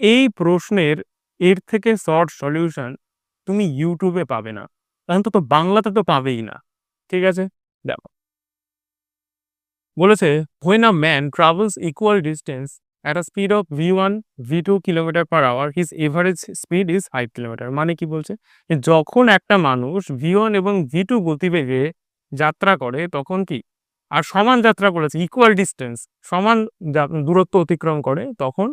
এই প্রশ্নের এর থেকে শর্ট সলিউশন তুমি ইউটিউবে পাবে না। অন্তত বাংলাতে তো পাবেই না। ঠিক আছে? দেখো। বলেছে when a man travels equal distance at a speed of V one V two kilometre per hour his average speed is five kilometre মানে কি বলছে? যখন একটা মানুষ ভি ওয়ান এবং ভি টু গতিবেগে যাত্রা করে, তখন কি? আর সমান যাত্রা করেছে ইকুয়াল ডিস্টেন্স সমান দূরত্ব অতিক্রম করে, তখন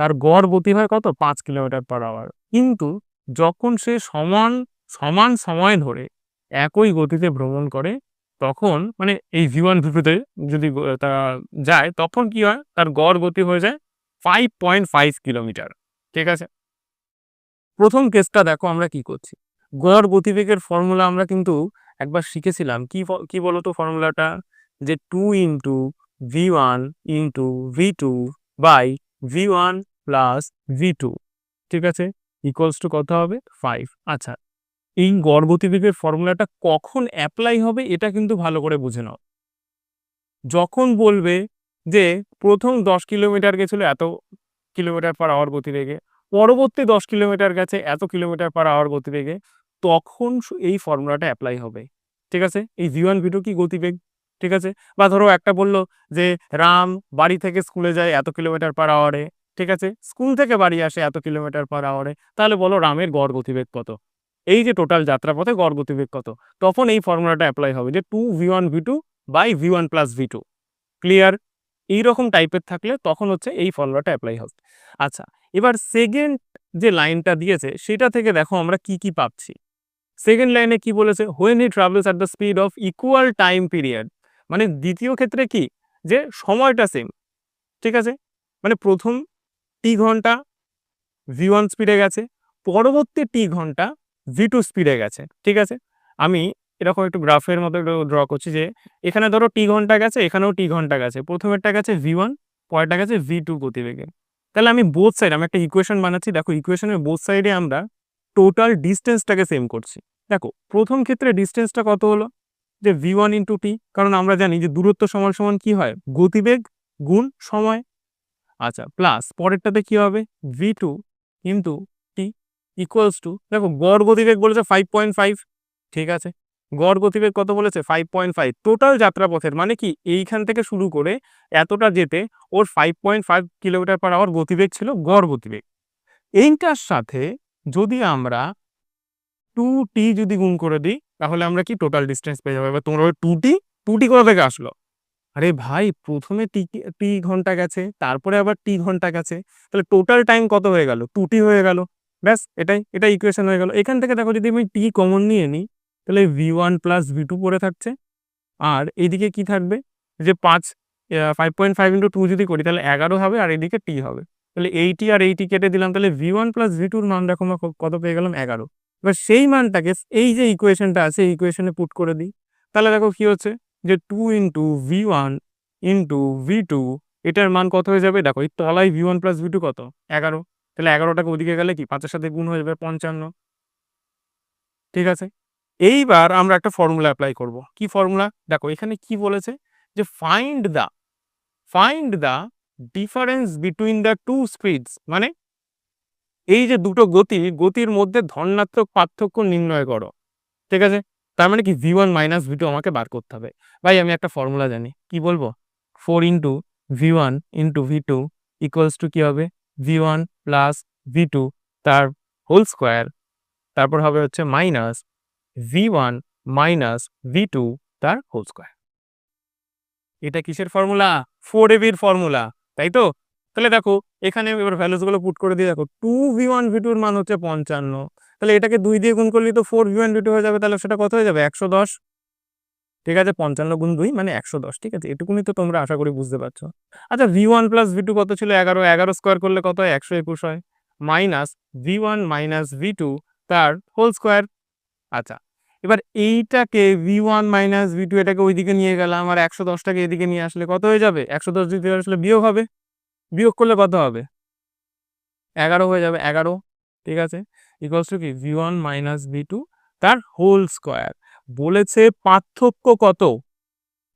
তার গড় গতি হয় কত? পাঁচ কিলোমিটার পার আওয়ার কিন্তু যখন সে সমান সমান সময় ধরে একই গতিতে ভ্রমণ করে, তখন মানে এই ভি ওয়ান ভিপিতে যদি গ- তা যায়, তখন কি হয়? তার গড় গতি হয়ে যায় ফাইভ পয়েন্ট ফাইভ কিলোমিটার। ঠিক আছে? প্রথম কেসটা দেখো আমরা কি করছি। গড় গতিবেগের ফর্মুলা আমরা কিন্তু একবার শিখেছিলাম। কি কি বলতো ফর্মুলাটা যে two into V one into V two by V one plus V two ঠিক আছে? ইকুয়ালস টু কত হবে? ফাইভ আচ্ছা এই গড় গতিবেগের ফর্মুলাটা কখন অ্যাপ্লাই হবে এটা কিন্তু ভালো করে বুঝে নাও। যখন বলবে যে প্রথম দশ কিলোমিটার গেছিল এত কিলোমিটার পার আওয়ার গতিবেগে, পরবর্তী দশ কিলোমিটার গেছে এত কিলোমিটার পার আওয়ার গতিবেগে, তখন এই ফর্মুলাটা অ্যাপ্লাই হবে। ঠিক আছে? এই ভি ওয়ান ভিটু কি গতিবেগ? ঠিক আছে? বা ধরো একটা বলল যে রাম বাড়ি থেকে স্কুলে যায় এত কিলোমিটার পার আওয়ারে ঠিক আছে? স্কুল থেকে বাড়ি আসে এত কিলোমিটার পার আওয়ারে, তাহলে বলো রামের গড় গতিবেগ কত? এই যে টোটাল যাত্রাপথে গড় গতিবেগ কত? তখন এই ফর্মুলাটা অ্যাপ্লাই হবে যে two V one V two by V one plus V two clear এইরকম টাইপের থাকলে তখন হচ্ছে এই ফর্মুলাটা অ্যাপ্লাই হবে। আচ্ছা এবার সেকেন্ড যে লাইনটা দিয়েছে, সেটা থেকে দেখো আমরা কি কি পাচ্ছি। সেকেন্ড লাইনে কি বলেছে? When he travels at the speed of equal time period মানে দ্বিতীয় ক্ষেত্রে কি? যে সময়টা সেম ঠিক আছে? মানে প্রথম টি ঘণ্টা ভি ওয়ান স্পিডে গেছে। পরবর্তী টি ঘণ্টা ভি টু স্পিডে গেছে, ঠিক আছে? আমি এরকম একটু গ্রাফের মতো একটু ড্র করছি যে, এখানে ধরো টি ঘণ্টা গেছে, এখানেও টি ঘণ্টা গেছে। প্রথমেরটা গেছে ভি ওয়ান পরেরটা গেছে ভি টু গতিবেগে। তাহলে আমি বোথ সাইড আমি একটা ইকুয়েশন বানাচ্ছি। দেখো ইকুয়েশনের বোথ সাইডে আমরা টোটাল ডিস্টেন্সটাকে সেম করছি। দেখো, প্রথম ক্ষেত্রে ডিস্টেন্সটা কত হলো? যে ভি ওয়ান ইন্টু টি কারণ আমরা জানি যে দূরত্ব সমান সমান কি হয়? গতিবেগ গুণ সময়। আচ্ছা প্লাস পরেরটাতে কি হবে? ভি টু কিন্তু টি ইকুয়ালস টু দেখো গড় গতিবেগ বলেছে ফাইভ পয়েন্ট ফাইভ ঠিক আছে? গড় গতিবেগ কত বলেছে? ফাইভ পয়েন্ট ফাইভ টোটাল যাত্রাপথের মানে কি? এইখান থেকে শুরু করে এতটা যেতে ওর five point five kilometre per hour গতিবেগ ছিল গড় গতিবেগ। এইটার সাথে যদি আমরা টু টি যদি গুণ করে দিই, তাহলে আমরা কি টোটাল ডিস্টেন্স পেয়ে যাব? এবার তোমরা টু টি টু টি কোথা থেকে আসলো? আরে ভাই, প্রথমে টি টি ঘণ্টা গেছে, তারপরে আবার টি ঘণ্টা গেছে, তাহলে টোটাল টাইম কত হয়ে গেল? টু টি হয়ে গেল। ব্যাস, এটাই এটা ইকুয়েশন হয়ে গেল। এখান থেকে দেখো যদি আমি টি কমন নিয়ে নিই, তাহলে V one plus V two পড়ে থাকছে। আর এইদিকে কি থাকবে? যে পাঁচ five point five into two যদি করি, তাহলে এগারো হবে আর এইদিকে টি হবে। তাহলে এইটি আর এইটি কেটে দিলাম, তাহলে ভি ওয়ান প্লাস ভি টুর মান দেখো কত পেয়ে গেলাম? এগারো। এবার সেই মানটাকে এই যে ইকুয়েশনটা আছে, এই ইকুয়েশনে পুট করে দিই। তাহলে দেখো কি হচ্ছে? যে two into V one into V two এটার মান কত হয়ে যাবে? দেখো, এই তলায় V one plus V two কত? এগারো। তাহলে এগারোটাকে ওদিকে গেলে কি? পাঁচের সাথে গুণ হয়ে যাবে পঞ্চান্ন। ঠিক আছে? এইবার আমরা একটা ফর্মুলা অ্যাপ্লাই করব। কি ফর্মুলা দেখো, এখানে কি বলেছে? যে find the find the difference between the two speeds মানে এই যে দুটো গতি, গতির মধ্যে ধনাত্মক পার্থক্য নির্ণয় করো। ঠিক আছে? তার মানে কি V one minus V two আমাকে বার করতে হবে। ভাই, আমি একটা ফর্মুলা জানি। কি বলব? Four into V one into V two equals two কী হবে? V one plus V two তার হোল স্কোয়ার তারপর হবে হচ্ছে minus V one minus V two তার হোল স্কোয়ার এটা কিসের ফর্মুলা ফোর এবির ফর্মুলা তাই তো? তাহলে দেখো, এখানে এবার ভ্যালুসগুলো পুট করে দিয়ে দেখো টু ভি ওয়ান ভি টুর মান হচ্ছে পঞ্চান্ন। তাহলে এটাকে দুই দিয়ে গুণ করলে তো four V one V two হয়ে যাবে, তাহলে সেটা কত হয়ে যাবে? একশো দশ। ঠিক আছে, পঞ্চান্ন গুণ দুই মানে একশো দশ, ঠিক আছে? এটুকুনি তো তোমরা আশা করি বুঝতে পারছ। আচ্ছা V one plus V two কত ছিল? এগারো এগারো স্কোয়ার করলে কত হয়? একশো একুশ হয়। Minus V one minus V two তার হোল স্কোয়ার আচ্ছা এবার এইটাকে V one minus V two এটাকে ওইদিকে নিয়ে গেলাম আর একশো দশটাকে এদিকে নিয়ে আসলে কত হয়ে যাবে? একশো দশ দিকে আসলে বিয়োগ হবে। বিয়োগ করলে কত হবে? এগারো হয়ে যাবে, এগারো, ঠিক আছে? ইকুয়ালস টু কি? V one minus V two তার হোল স্কোয়ার বলেছে পার্থক্য কত?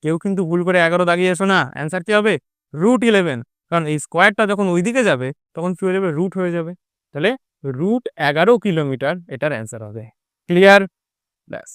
কেউ কিন্তু ভুল করে এগারো দাগিয়ে এসো না। অ্যান্সার কি হবে? রুট ইলেভেন কারণ এই স্কোয়ারটা যখন ওইদিকে যাবে, তখন কি হয়ে যাবে? রুট হয়ে যাবে। তাহলে রুট এগারো কিলোমিটার এটার অ্যান্সার হবে। ক্লিয়ার ব্যাস।